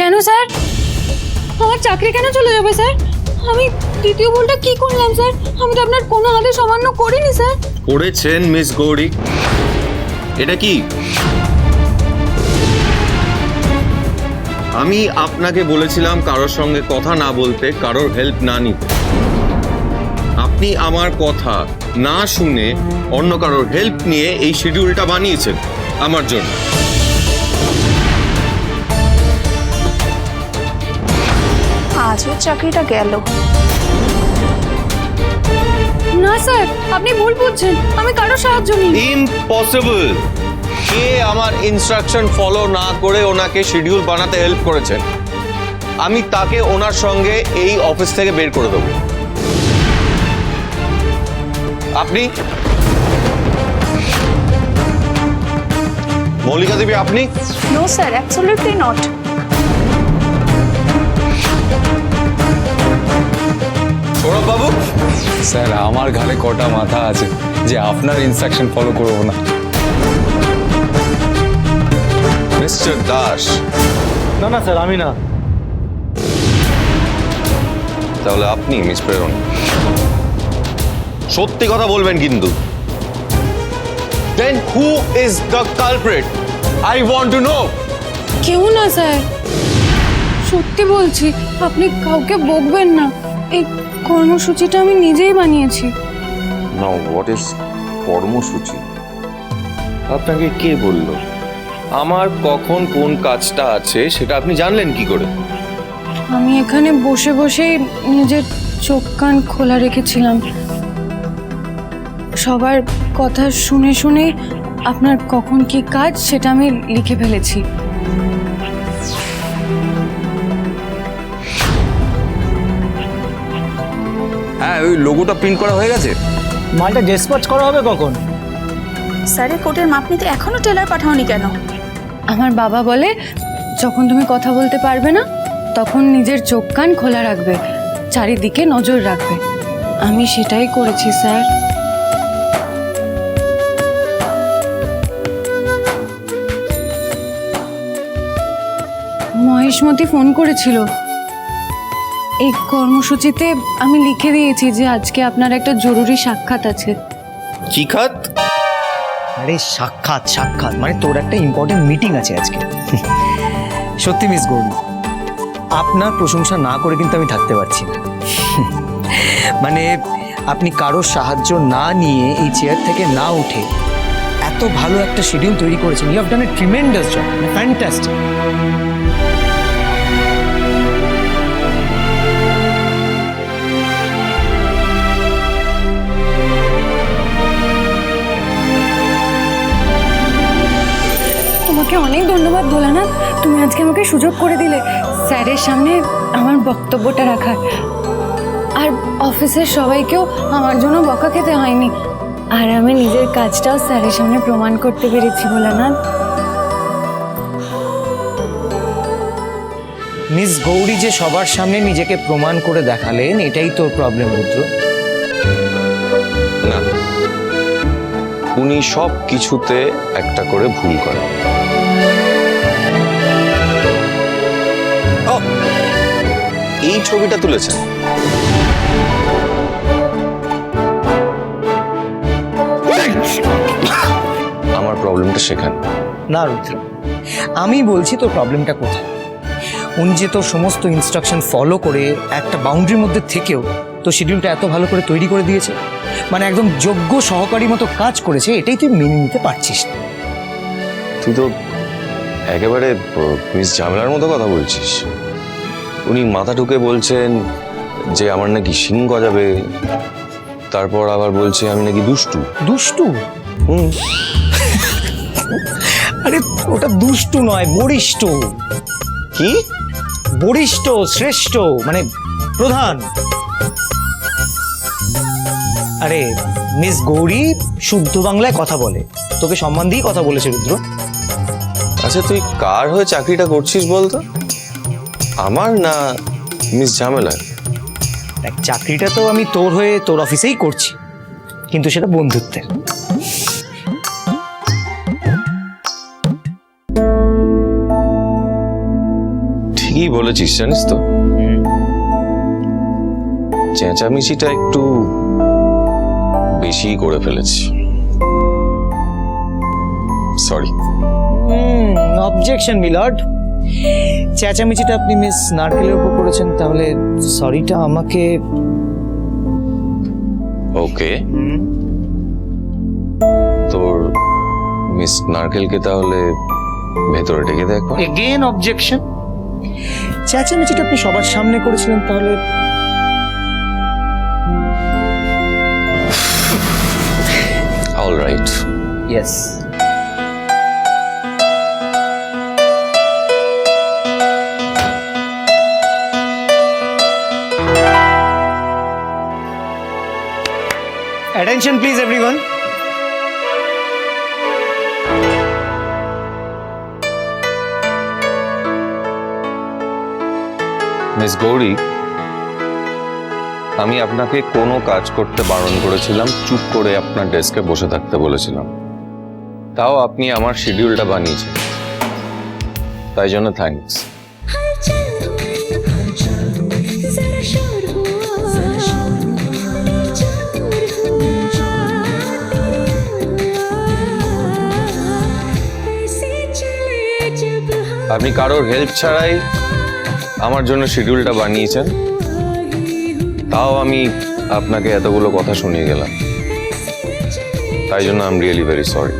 কেন, স্যার? আমার চাকরি কেন চলে যাবে, স্যার? আমি দ্বিতীয় ভুলটা কি করলাম, স্যার? আমি তো আপনার কোনো হাতে সামান্য করিনি, স্যার। করেছেন মিস গৌরী। এটা কি? আমি আপনাকে বলেছিলাম কারোর সঙ্গে কথা না বলতে, কারোর হেল্প না নিতে। আপনি আমার কথা না শুনে অন্য কারোর হেল্প নিয়ে এই শিডিউলটা বানিয়েছেন আমার জন্য। আজও চাকরিটা গেল। না স্যার আপনি ভুল বুঝছেন। আমি কারও সাহায্য নিই ইম্পসিবল কে আমার ইনস্ট্রাকশন ফলো না করে ওনাকে শিডিউল বানাতে হেল্প করেছেন আমি তাকে ওনার সঙ্গে এই অফিস থেকে বের করে দেবো। আপনি? মল্লিকা দেবী আপনি? No sir absolutely not Sourav babu sir আমার ঘাড়ে কটা মাথা আছে যে আপনার ইনস্ট্রাকশন ফলো করব না। মিস্টার দাস। না না স্যার আমি না। তাহলে আপনি মিস প্রেরণ। সত্যি কথা বলবেন কিন্তু। Then who is the culprit I want to know কেউ না স্যার। সত্যি বলছি আপনি কাউকে বকবেন না। এই কর্মসূচিটা আমি নিজেই বানিয়েছি। নাও হোয়াট ইজ কর্মসূচি? আপনাকে কে বলল? আমার কখন কোন কাজটা আছে সেটা আপনি জানলেন কি করে? আমি এখানে বসে বসেই নিজের চোখ কান খোলা রেখেছিলাম। সবার কথা শুনে শুনে আপনার কখন কি কাজ সেটা আমি লিখে ফেলেছি। ওই লোগোটা প্রিন্ট করা হয়ে গেছে? মালটা ডিসপ্যাচ করা হবে কখন? স্যারের কোটের মাপ নিতে এখনও টেলার পাঠাওনি কেন? আমার বাবা বলে যখন তুমি কথা বলতে পারবে না তখন নিজের চোখ কান খোলা রাখবে চারিদিকে নজর রাখবে। আমি সেটাই করেছি স্যার। মহেশমতি ফোন করেছিল। এই কর্মসূচিতে আমি লিখে দিয়েছি যে আজকে আপনার একটা জরুরি সাক্ষাৎ আছে। কি খাত? আরে সাক্ষাৎ সাক্ষাৎ মানে তোর একটা ইম্পর্টেন্ট মিটিং আছে আজকে। সত্যি মিস গৌরী আপনার প্রশংসা না করে কিন্তু আমি থাকতে পারছি না। মানে আপনি কারোর সাহায্য না নিয়ে এই চেয়ার থেকে না উঠে এত ভালো একটা শিডিউল তৈরি করেছেন। You have done a tremendous job fantastic তোমাকে অনেক ধন্যবাদ ভোলানাথ। তুমি আজকে আমাকে সুযোগ করে দিলে। স্যারের সামনে আমার বক্তব্যটা রাখার। আর অফিসের সবাইকেও আমার জন্য বকা খেতে হয়নি। আর আমি নিজের কাজটাও স্যারের সামনে প্রমাণ করতে পেরেছি ভোলানাথ। মিস গৌরী যে সবার সামনে নিজেকে প্রমাণ করে দেখালেন এটাই তোর প্রবলেম রুদ্র। না। উনি সব কিছুতে একটা করে ভুল করেন। এই ছবিটা তুলেছেন। আমার প্রবলেমটা সেখানে না রুদ্র। আমি বলছি তোর প্রবলেমটা কোথায়? উনি যে তোর সমস্ত ইনস্ট্রাকশন ফলো করে একটা বাউন্ডারির মধ্যে থেকেও তো শিডিউলটা এত ভালো করে তৈরি করে দিয়েছে মানে একদম যোগ্য সহকারী মতো কাজ করেছে এটাই তুই মেনে নিতে পারছিস না। তুই তো একেবারে মিস ঝামেলার মতো কথা বলছিস। উনি মাথা ঢুকে বলছেন যে আমার নাকি শিং গজাবে। তারপর আবার বলছে আমি নাকি দুষ্টু। দুষ্টু? হুম। আরে ওটা দুষ্টু নয় বরিষ্ঠ। কি? বরিষ্ঠ শ্রেষ্ঠ মানে প্রধান। আরে মিস গৌরী শুদ্ধ বাংলায় কথা বলে। তোকে সম্মান দিয়েই কথা বলেছে রুদ্র। আচ্ছা তুই কার হয়ে চাকরিটা করছিস বলতো? আমার না মিস ঝামেলা দেখ চাকরিটা তো আমি তোর হয়ে তোর অফিসেই করছি কিন্তু সেটা বন্ধুত্বের। ঠিকই বলেছিস জানিস তো? চেঁচামেচিটা একটু বেশি করে ফেলেছি। সরি অবজেকশন মিলর্ড চেঁচামেচিটা আপনি মিস নারকেলের উপর করেছেন তাহলে সরিটা আমাকে ওকে তোর মিস নারকেলকে তাহলে ভেতরে ডেকে দেখ এগেন অবজেকশন চেঁচামেচিটা আপনি সবার সামনে করেছিলেন তাহলে all right yes Attention please everyone. Miss Gouri আমি আপনাকে কোনো কাজ করতে বারণ করেছিলাম চুপ করে আপনার ডেস্কে বসে থাকতে বলেছিলাম। তাও আপনি আমার শিডিউলটা বানিয়েছেন। তাই জন্য থ্যাঙ্কস আপনি কারোর হেল্প ছাড়াই আমার জন্য শিডিউলটা বানিয়েছেন, তাও আমি আপনাকে এতগুলো কথা শুনিয়ে গেলাম। তাই জন্য I am really very sorry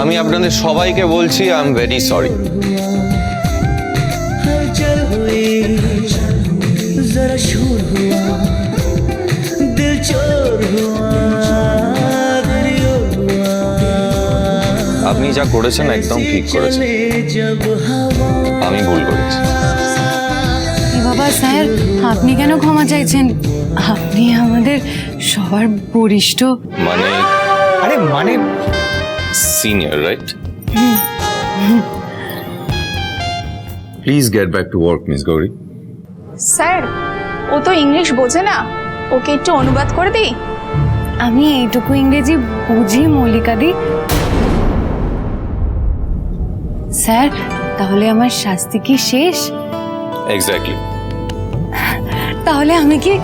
আমি আপনাদের সবাইকে বলছি আই এম ভেরি সরি আপনি যা করেছেন একদম ঠিক করেছেন। আমি ভুল করেছি। বাবা স্যার আপনি কেন ক্ষমা চাইছেন? আপনি আমাদের সবার বরিষ্ঠ। মানে আরে মানে senior right please get back to work miss Gouri sir ও তো ইংলিশ বোঝে না। ওকে একটু অনুবাদ করে দিই? আমি এইটুকু ইংরেজি বুঝি মল্লিকা দি স্যার তাহলে আমার শাস্তি কি শেষ? এক্স্যাক্টলি তাহলে আমি কি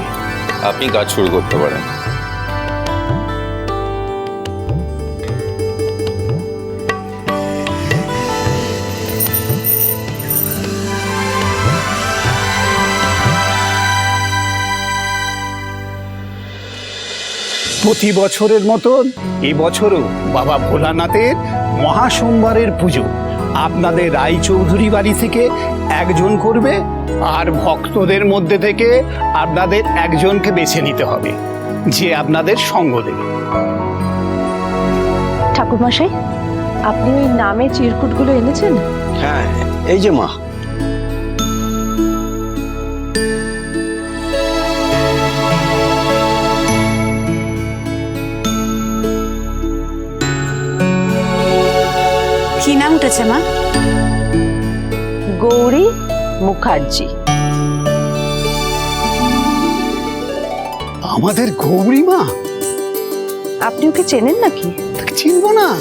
আপনি কাজ শুরু করতে পারেন। প্রতি বছরের মতন এবছরও বাবা ভোলানাথের মহাসোমবারের পুজো। আপনাদের রায়চৌধুরী বাড়ি থেকে একজন করবে আর ভক্তদের মধ্যে থেকে আপনাদের একজনকে বেছে নিতে হবে যে আপনাদের সঙ্গ দেবে। ঠাকুরমশাই আপনি ওই নামে চিরকুটগুলো এনেছেন? হ্যাঁ এই যে মা উঠেছে মা। গৌরী মুখার্জি। আমাদের গৌরীমা আপনি ওকে চেনেন নাকি? চিনব না।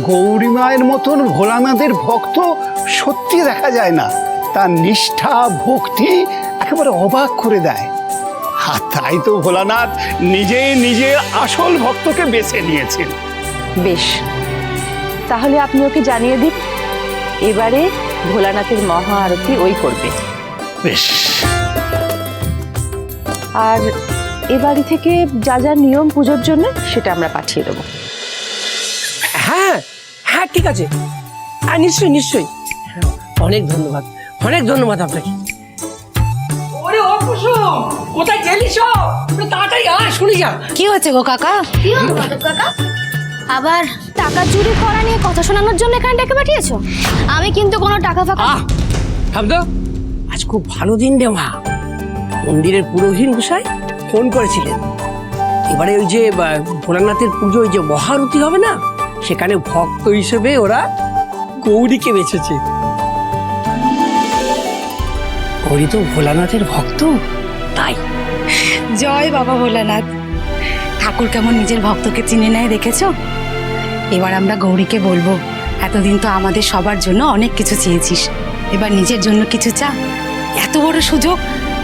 গৌরীমায়ের মতন ভোলানাথের ভক্ত সত্যি দেখা যায় না। তার নিষ্ঠা ভক্তি একেবারে অবাক করে দেয়। আর তাই তো ভোলানাথ নিজেই নিজের আসল ভক্তকে বেছে নিয়েছেন। বেশ। তাহলে আপনি ওকে জানিয়ে দিন। এবারে ভোলানাথের মহা আরতি ওই করবে। বেশ। আর এ বাড়ি থেকে যা যা নিয়ম পুজোর জন্য সেটা আমরা পাঠিয়ে দেবো। হ্যাঁ হ্যাঁ ঠিক আছে। হ্যাঁ নিশ্চয়ই নিশ্চয়ই। হ্যাঁ, অনেক ধন্যবাদ অনেক ধন্যবাদ আপনাকে। ওরে ও কুসুম কোথায় গেলি সব? তাড়াতাড়ি আয় শুনি যা। কি হয়েছে গো কাকা? কি হলো কাকা? আবার টাকা চুরি করা নিয়ে কথা শোনানোর জন্য এখানে ডেকে পাঠিয়েছো? আমি কিন্তু কোনো টাকা ফাঁকা আহ আজ খুব ভালো দিন রে মা। মন্দিরের পুরোহিত মশাই ফোন করেছিলেন। এবারে ওই যে ভোলানাথের পুজো ওই যে মহারতি হবে না? সেখানে ভক্ত হিসেবে ওরা গৌরীকে বেছেছে। গৌরী তো ভোলানাথের ভক্ত? তাই। জয় বাবা ভোলানাথ। ঠাকুর কেমন নিজের ভক্তকে চিনে নেয় দেখেছ? এবার আমরা গৌরীকে বলব এতদিন তো আমাদের সবার জন্য অনেক কিছু চেয়েছিস। এবার নিজের জন্য কিছু চা। এত বড় সুযোগ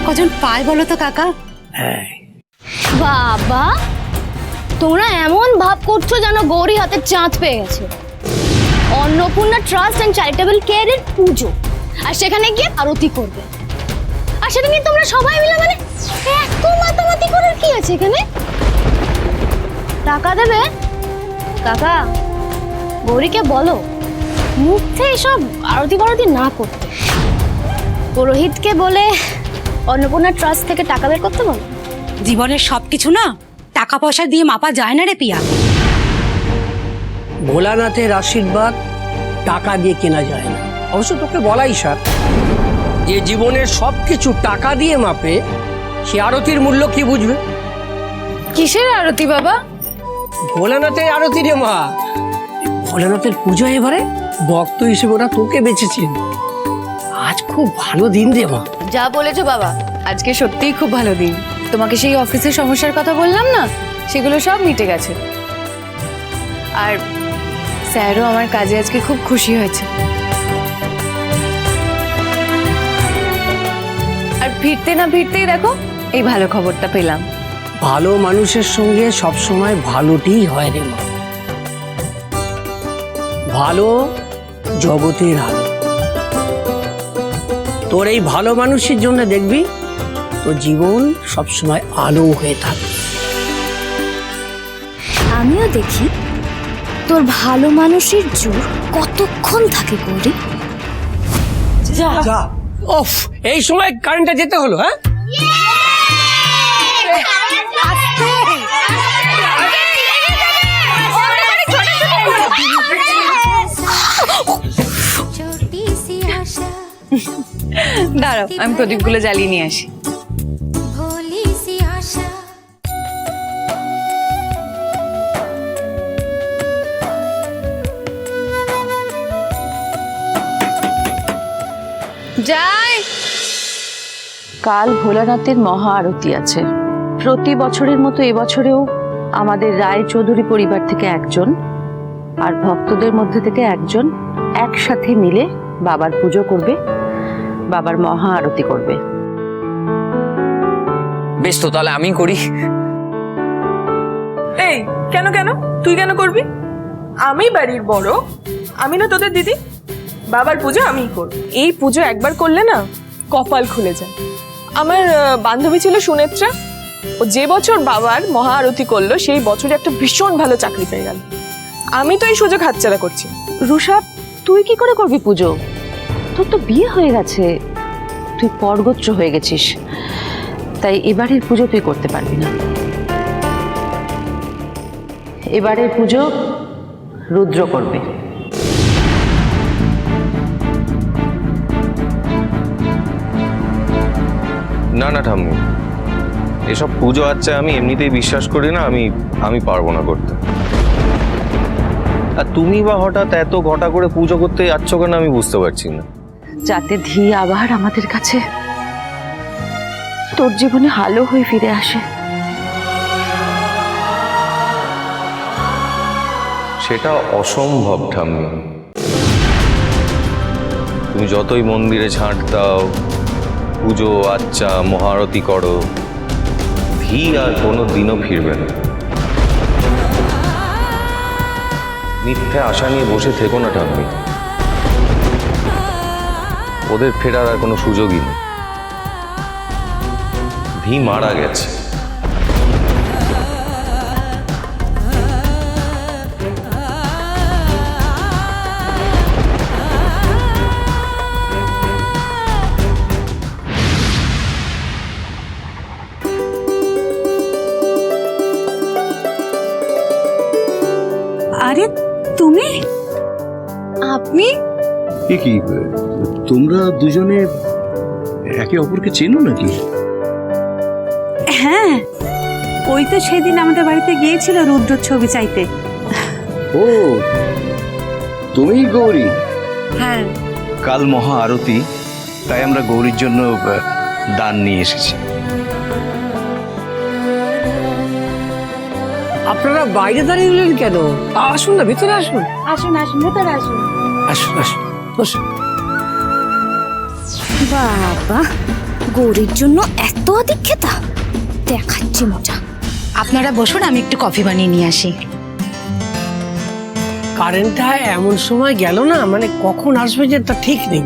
কজন পায় বলো তো কাকা? হ্যাঁ। বাবা তোমরা এমন ভাব করছ যেন গৌরী হাতে চাঁদ পেয়ে গেছে। অন্নপূর্ণা ট্রাস্ট অ্যান্ড চ্যারিটেবল কেয়ারের পুজো। আর সেখানে গিয়ে আরতি করবে। আর সেটা নিয়ে তোমরা সবাই মিলে মানে এত মাতামাতি করার কি আছে এখানে? টাকা দেবে? কাকা গৌরীকে বলো মুখে এসব আরতি বারতি না করতে। পুরোহিতকে বলে অন্নপূর্ণা ট্রাস্ট থেকে টাকা বের করতে বলো। জীবনের সব কিছু না টাকা পয়সা দিয়ে মাপা যায় না রে পিয়া। ভোলানাথের আশীর্বাদ টাকা দিয়ে কেনা যায় না। অবশ্য তোকে বলাই সার যে জীবনের সব কিছু টাকা দিয়ে মাপে সে আরতির মূল্য কি বুঝবে? কিসের আরতি বাবা? ভোলানাথের আরতি রে মা। ভোলানাথের পুজো এবারে? ভক্ত হিসেবে ওরা তোকে বেঁচেছেন আজ খুব ভালো দিন রে মা। যা বলেছ বাবা, আজকে সত্যিই খুব ভালো দিন। তোমাকে সেই অফিসের সমস্যার কথা বললাম না? সেগুলো সব মিটে গেছে। আর স্যারও আমার কাজে আজকে খুব খুশি হয়েছে। আর ফিরতে না ফিরতেই দেখো, এই ভালো খবরটা পেলাম। ভালো মানুষের সঙ্গে সবসময় ভালোটিই হয় রে মা। ভালো জগতের আলো। তোর এই ভালো মানুষের জন্য দেখবি তোর জীবন সবসময় আলো হয়ে থাকবে। আমিও দেখি তোর ভালো মানুষের জোর কতক্ষণ থাকে গৌরী? অফ এই সময় কারেন্টটা যেতে হলো হ্যাঁ? দাঁড়াও আমি প্রদীপগুলো জ্বালিয়ে নিয়ে আসি। যাই। কাল ভোলানাথের মহা আরতি আছে। প্রতি বছরের মতো এবছরেও আমাদের রায় চৌধুরী পরিবার থেকে একজন আর ভক্তদের মধ্যে থেকে একজন একসাথে মিলে বাবার পুজো করবে। বাবার মহা আরতি করবে। বেশ তো তাহলে আমি করি। এই কেন কেন? তুই কেন করবি? আমি বাড়ির বড়। আমি না তোদের দিদি। বাবার পুজো আমিই করব। এই পুজো একবার করলে না কপাল খুলে যায়। আমার বান্ধবী ছিল সুনেত্রা। ও যে বছর বাবার মহা আরতি করল সেই বছরে একটা ভীষণ ভালো চাকরি পেয়ে গেল। আমি তো এই সুযোগ হাতছাড়া করছি। রুষা তুই কি করে করবি পুজো? তোর তো বিয়ে হয়ে গেছে। তুই পরগোত্র হয়ে গেছিস। তাই এবারের পুজো তুই করতে পারবি না। এবারের পুজো রুদ্র করবে। না না, ঠাম্মি। এসব পুজো আচ্ছা আমি এমনিতেই বিশ্বাস করি না, আমি আমি পারব না করতে। আর তুমি বা হঠাৎ এত ঘটা করে পুজো করতে যাচ্ছ কেন আমি বুঝতে পারছি না। যাতে ধি আবার আমাদের কাছে তোর জীবনে আলো হয়ে ফিরে আসে। সেটা অসম্ভব, ঠাম্মি। তুমি যতই মন্দিরে ছাঁট দাও, পুজো আচ্চা মহারতি করো ধি আর কোনো দিনও ফিরবে না। মিথ্যে আশা নিয়ে বসে থেকো না, ঠাম্মি। ওদের ফেরার আর কোনো সুযোগই নেই। ধি মারা গেছে। আরে তুমি? আপনি? এ কি? তোমরা দুজনে একে অপরকে চেনো নাকি? হ্যাঁ ওই তো সেদিন আমাদের বাড়িতে গিয়েছিল রুদ্র ছবি চাইতে। ও তুমি গৌরী? হ্যাঁ। কাল মহা আরতি তাই আমরা গৌরীর জন্য দান নিয়ে এসেছি। আপনারা বাইরে দাঁড়িয়ে রইলেন কেন? আসুন না ভিতরে আসুন। আসুন আসুন ভেতরে আসুন। আসুন আসুন। বসুন বাবা গৌরীর জন্য এত অধিক্ষেতা। দেখাচ্ছি মজা। আপনারা বসুন আমি একটু কফি বানিয়ে নিয়ে আসি। কারেন্টটা এমন সময় গেল না মানে কখন আসবে যে তা ঠিক নেই।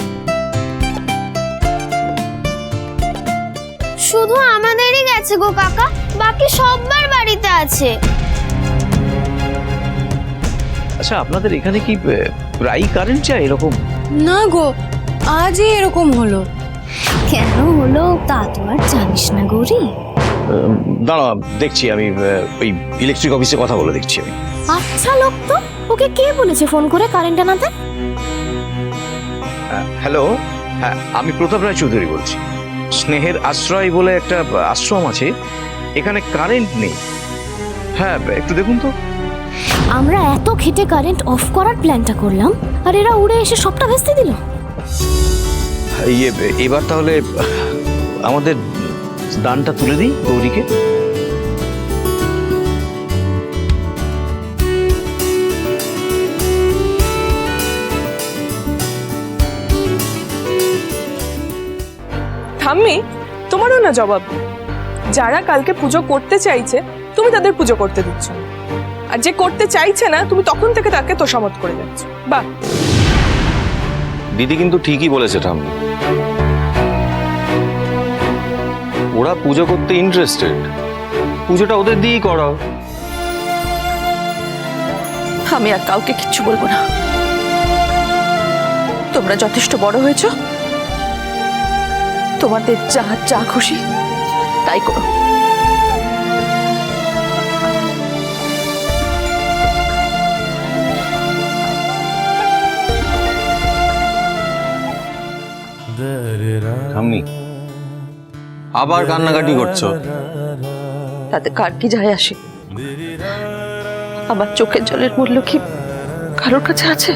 শুধু আমাদেরই গেছে গো কাকা বাকি সবার বাড়িতে আছে। আচ্ছা আপনাদের এখানে কি আহ, প্রায়ই কারেন্ট যায় এরকম? না গো আজই এরকম হলো। কেন হলো তা তো আর জানিস না গৌরী। দাঁড়া দেখছি আমি ওই ইলেকট্রিক অফিসে কথা বলে দেখছি আমি। আচ্ছা লোক তো ওকে কে বলেছে ফোন করে কারেন্ট আনাতে? হ্যাঁ, হ্যালো হ্যাঁ আমি প্রতাপ রায় চৌধুরী বলছি। স্নেহের আশ্রয় বলে একটা আশ্রম আছে এখানে কারেন্ট নেই। হ্যাঁ একটু দেখুন তো। আমরা এত খেটে কারেন্ট অফ করার প্ল্যানটা করলাম আর এরা উড়ে এসে সবটা ভেস্তে দিল। ইয়ে এবার তাহলে আমাদের দানটা তুলে দিই গৌরীকে? ঠাম্মি তোমারও না জবাব যারা কালকে পুজো করতে চাইছে তুমি তাদের পুজো করতে দিচ্ছ। না। আর যে করতে চাইছে না তুমি তখন থেকে তাকে তোষামত করে যাচ্ছ। বাহ। দিদি কিন্তু ঠিকই বলেছে ঠাম্মি। ওরা পুজো করতে ইন্টারেস্টেড পুজোটা ওদের দিয়েই করাও। আমি আর কাউকে কিচ্ছু বলব না। তোমরা যথেষ্ট বড় হয়েছ। তোমাদের যা যা খুশি তাই করো। ঠাম্মি আবার কান্নাকাটি করছ তাতে কার কি যায় আসে আমার চোখের জলের মূল্য কি কারোর কাছে আছে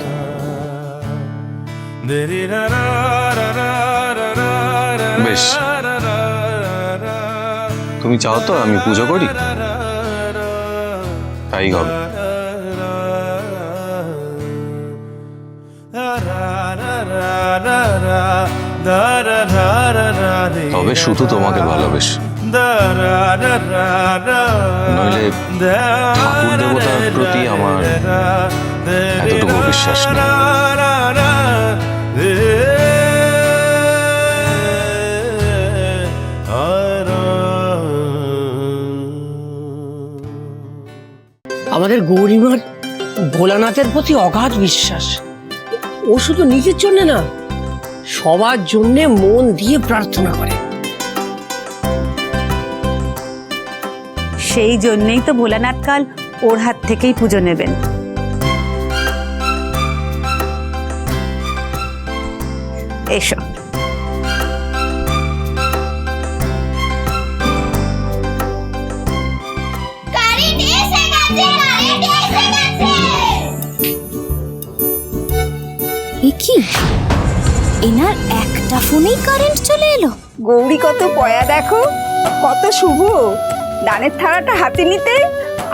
বেশ তুমি চাও তো আমি পুজো করি তাই হবে তবে শুধু তোমাকে ভালোবেস। নইলে ঠাকুর দেবতার প্রতি আমার এতটুকু বিশ্বাস নেই। আমাদের গৌরীমার ভোলানাথের প্রতি অগাধ বিশ্বাস। ও শুধু নিজের জন্য না, সবার জন্যে মন দিয়ে প্রার্থনা করে। সেই জন্যই তো ভোলানাথ কাল ওর হাত থেকেই পুজো নেবেন। এসো। কি? এনার একটা ফোনেই কারেন্ট চলে এলো। গৌরী কত পয়া দেখো কত শুভ। দানের থালাটা হাতে নিতে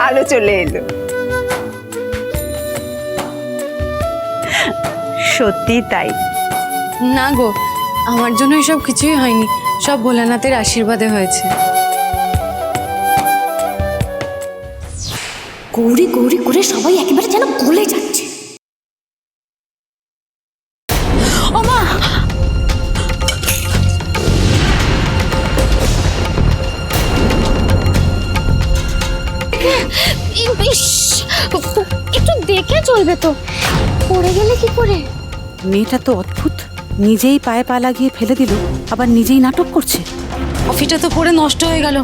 আলো চলে এলো। সত্যি তাই। না গো আমার জন্য এসব কিছুই হয়নি। সব ভোলানাথের আশীর্বাদে হয়েছে। গৌরী গৌরী করে সবাই একেবারে যেন গলে যাচ্ছে। চলবে তো? পড়ে গেলে কি করে? মেয়েটা তো অদ্ভুত। নিজেই পায়ে পা লাগিয়ে ফেলে দিল আবার নিজেই নাটক করছে। কফিটা তো পরে নষ্ট হয়ে গেল।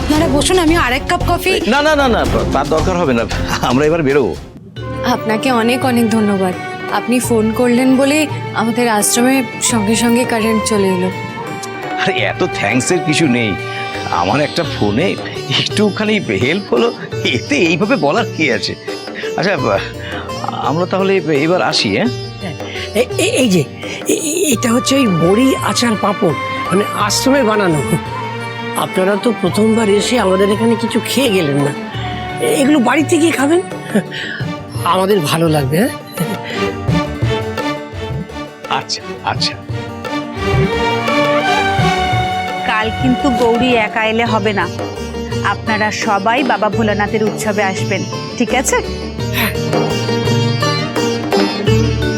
আপনারা বসুন আমি আরেক কাপ কফি। না না না না তার দরকার হবে না। আমরা এবার বেরোবো। আপনাকে অনেক অনেক ধন্যবাদ। আপনি ফোন করলেন বলে আমাদের আশ্রমে সঙ্গে সঙ্গে কারেন্ট চলে এলো। আরে এত থ্যাঙ্কসের কিছু নেই। আমার একটা ফোনে একটুখানি হেল্প হলো। এতে এইভাবে বলার কি আছে? আচ্ছা আমরা তাহলে এবার আসি হ্যাঁ? এ- এ- এই যে এটা হচ্ছে ওই বড়ি আচার পাঁপড় মানে আশ্রমে বানানো। আপনারা তো প্রথমবার এসে আমাদের এখানে কিছু খেয়ে গেলেন না। এগুলো বাড়িতে গিয়ে খাবেন? আমাদের ভালো লাগবে হ্যাঁ? আচ্ছা আচ্ছা। কাল কিন্তু গৌরী একা এলে হবে না। আপনারা সবাই বাবা ভোলানাথের উৎসবে আসবেন ঠিক আছে? do